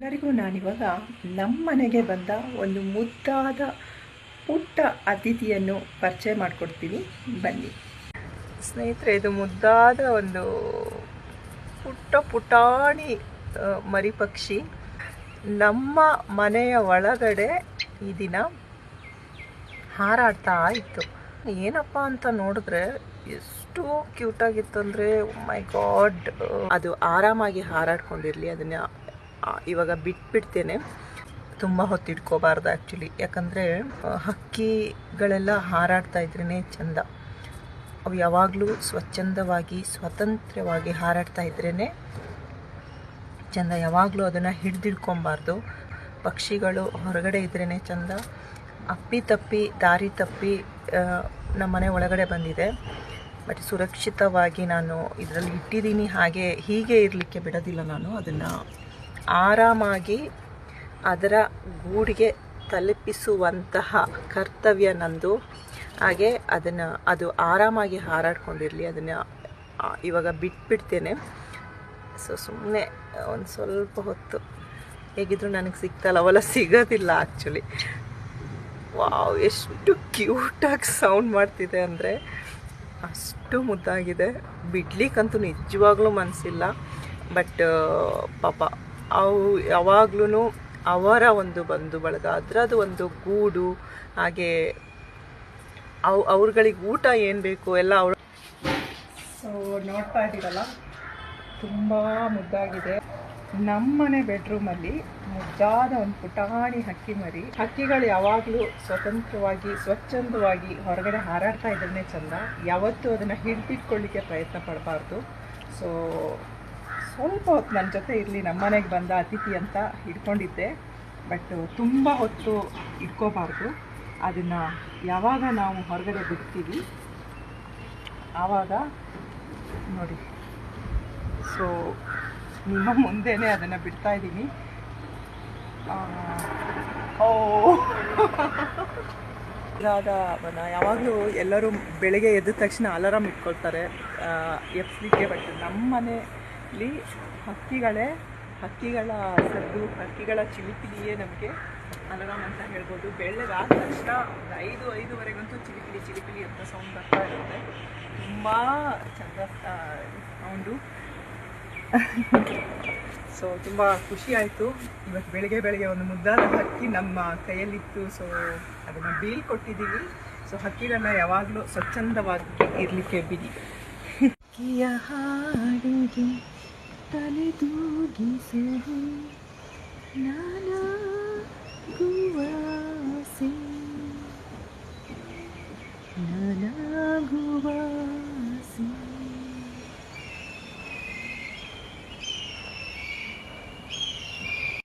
ಎಲ್ಲರಿಗೂ ನಾನಿವಾಗ ನಮ್ಮ ಮನೆಗೆ ಬಂದ ಒಂದು ಮುದ್ದಾದ ಪುಟ್ಟ ಅತಿಥಿಯನ್ನು ಪರಿಚಯ ಮಾಡಿಕೊಡ್ತೀನಿ. ಬನ್ನಿ. ಸ್ನೇಹಿತರೆ, ಇದು ಮುದ್ದಾದ ಒಂದು ಪುಟ್ಟ ಪುಟಾಣಿ ಮರಿಪಕ್ಷಿ. ಮರಿ ಪಕ್ಷಿ ನಮ್ಮ ಮನೆಯ ಒಳಗಡೆ ಈ ದಿನ ಹಾರಾಡ್ತಾ ಇತ್ತು. ಏನಪ್ಪ ಅಂತ ನೋಡಿದ್ರೆ ಎಷ್ಟು ಕ್ಯೂಟಾಗಿತ್ತು ಅಂದರೆ ಮೈ ಗಾಡ್ ಅದು ಆರಾಮಾಗಿ ಹಾರಾಡ್ಕೊಂಡಿರಲಿ, ಅದನ್ನು ಇವಾಗ ಬಿಟ್ಬಿಡ್ತೇನೆ. ತುಂಬ ಹೊತ್ತು ಇಟ್ಕೋಬಾರ್ದು ಆ್ಯಕ್ಚುಲಿ ಯಾಕಂದರೆ ಹಕ್ಕಿಗಳೆಲ್ಲ ಹಾರಾಡ್ತಾ ಇದ್ರೇ ಚಂದ. ಅವು ಯಾವಾಗಲೂ ಸ್ವಚ್ಛಂದವಾಗಿ, ಸ್ವತಂತ್ರವಾಗಿ ಹಾರಾಡ್ತಾ ಇದ್ರೇ ಚಂದ. ಯಾವಾಗಲೂ ಅದನ್ನು ಹಿಡ್ದಿಡ್ಕೊಬಾರ್ದು. ಪಕ್ಷಿಗಳು ಹೊರಗಡೆ ಇದ್ರೇ ಚಂದ. ಅಪ್ಪಿ ತಪ್ಪಿ, ದಾರಿ ತಪ್ಪಿ ನಮ್ಮ ಮನೆ ಒಳಗಡೆ ಬಂದಿದೆ. ಬಟ್ ಸುರಕ್ಷಿತವಾಗಿ ನಾನು ಇದರಲ್ಲಿ ಇಟ್ಟಿದ್ದೀನಿ. ಹಾಗೆ ಹೀಗೆ ಇರಲಿಕ್ಕೆ ಬಿಡೋದಿಲ್ಲ ನಾನು ಅದನ್ನು. ಆರಾಮಾಗಿ ಅದರ ಗೂಡಿಗೆ ತಲುಪಿಸುವಂತಹ ಕರ್ತವ್ಯ ನಂದು ಹಾಗೆ ಅದನ್ನು, ಅದು ಆರಾಮಾಗಿ ಹಾರಾಡ್ಕೊಂಡಿರಲಿ, ಅದನ್ನು ಇವಾಗ ಬಿಟ್ಬಿಡ್ತೇನೆ. ಸೊ ಸುಮ್ಮನೆ ಒಂದು ಸ್ವಲ್ಪ ಹೊತ್ತು ಹೇಗಿದ್ರು ನನಗೆ ಸಿಗ್ತಲ್ಲ ಅವೆಲ್ಲ ಸಿಗೋದಿಲ್ಲ ಆ್ಯಕ್ಚುಲಿ ವಾವ್, ಎಷ್ಟು ಕ್ಯೂಟಾಗಿ ಸೌಂಡ್ ಮಾಡ್ತಿದೆ ಅಂದರೆ ಅಷ್ಟು ಮುದ್ದಾಗಿದೆ. ಬಿಡ್ಲಿಕ್ಕಂತೂ ನಿಜವಾಗ್ಲೂ ಮನಸ್ಸಿಲ್ಲ ಬಟ್, ಪಾಪ ಅವು ಯಾವಾಗ್ಲೂ ಅವರ ಒಂದು ಬಂಧು ಬಳಗ. ಅದರದ್ದು ಒಂದು ಗೂಡು, ಹಾಗೆ ಅವು ಅವ್ರುಗಳಿಗೆ ಊಟ ಏನು ಬೇಕು ಎಲ್ಲ ಅವರು ಸೊ ನೋಡ್ತಾ ಇದ್ದೀರಲ್ಲ, ತುಂಬ ಮುದ್ದಾಗಿದೆ. ನಮ್ಮನೆ ಬೆಡ್ರೂಮಲ್ಲಿ ಮುದ್ದಾದ ಒಂದು ಪುಟಾಣಿ ಹಕ್ಕಿ ಮರಿ. ಹಕ್ಕಿಗಳು ಯಾವಾಗಲೂ ಸ್ವತಂತ್ರವಾಗಿ, ಸ್ವಚ್ಛಂದವಾಗಿ ಹೊರಗಡೆ ಹಾರಾಡ್ತಾ ಇದ್ರೇ ಚಂದ. ಯಾವತ್ತೂ ಅದನ್ನು ಹಿಡಿದಿಟ್ಕೊಳ್ಳಿಕ್ಕೆ ಪ್ರಯತ್ನ ಪಡಬಾರ್ದು. ಸೊ ಸ್ವಲ್ಪ ಹೊತ್ತು ನನ್ನ ಜೊತೆ ಇರಲಿ ನಮ್ಮ ಮನೆಗೆ ಬಂದ ಅತಿಥಿ ಅಂತ ಹಿಡ್ಕೊಂಡಿದ್ದೆ. ಬಟ್ ತುಂಬ ಹೊತ್ತು ಇಟ್ಕೋಬಾರ್ದು. ಅದನ್ನು ಯಾವಾಗ ನಾವು ಹೊರಗಡೆ ಬಿಡ್ತೀವಿ, ಆವಾಗ ನೋಡಿ. ಸೊ ನಿಮ್ಮ ಮುಂದೆನೇ ಅದನ್ನು ಬಿಡ್ತಾ ಇದ್ದೀನಿ. ಓ. ಇದಾದ ವನ ಯಾವಾಗಲೂ ಎಲ್ಲರೂ ಬೆಳಗ್ಗೆ ಎದ್ದ ತಕ್ಷಣ ಅಲಾರಾಮ್ ಇಟ್ಕೊಳ್ತಾರೆ. ಎಪ್ಸ್ಲಿಕ್ಕೆ ಬಟ್ ನಮ್ಮ ಮನೆಯಲ್ಲಿ ಹಕ್ಕಿಗಳೇ, ಹಕ್ಕಿಗಳ ಸದ್ದು, ಹಕ್ಕಿಗಳ ಚಿಲಿಪಿಲಿಯೇ ನಮಗೆ ಅಲರಾಮ್ ಅಂತ ಹೇಳ್ಬೋದು. ಬೆಳ್ಳಗಾದ ತಕ್ಷಣ ಒಂದು ಐದು, ಐದುವರೆಗಂತೂ ಚಿಲಿಪಿಲಿ ಚಿಲಿಪಿಲಿ ಅಂತ ಸೌಂಡ್ ಬರ್ತಾ ಇರುತ್ತೆ. ತುಂಬ ಚಂದ ಸೌಂಡು ಸೊ ತುಂಬ ಖುಷಿ ಆಯಿತು. ಇವತ್ತು ಬೆಳಗ್ಗೆ ಬೆಳಗ್ಗೆ ಒಂದು ಮುದ್ದಾದ ಹಕ್ಕಿ ನಮ್ಮ ಕೈಯಲ್ಲಿತ್ತು. ಸೊ ಅದನ್ನು ಬೀಳ್ಕೊಟ್ಟಿದ್ದೀವಿ ಸೊ ಹಕ್ಕಿಗಳನ್ನ ಯಾವಾಗಲೂ ಸ್ವಚ್ಛಂದವಾಗಿ ಇರಲಿಕ್ಕೆ ಬಿಡಿ. तल दूगी से नाना गुआ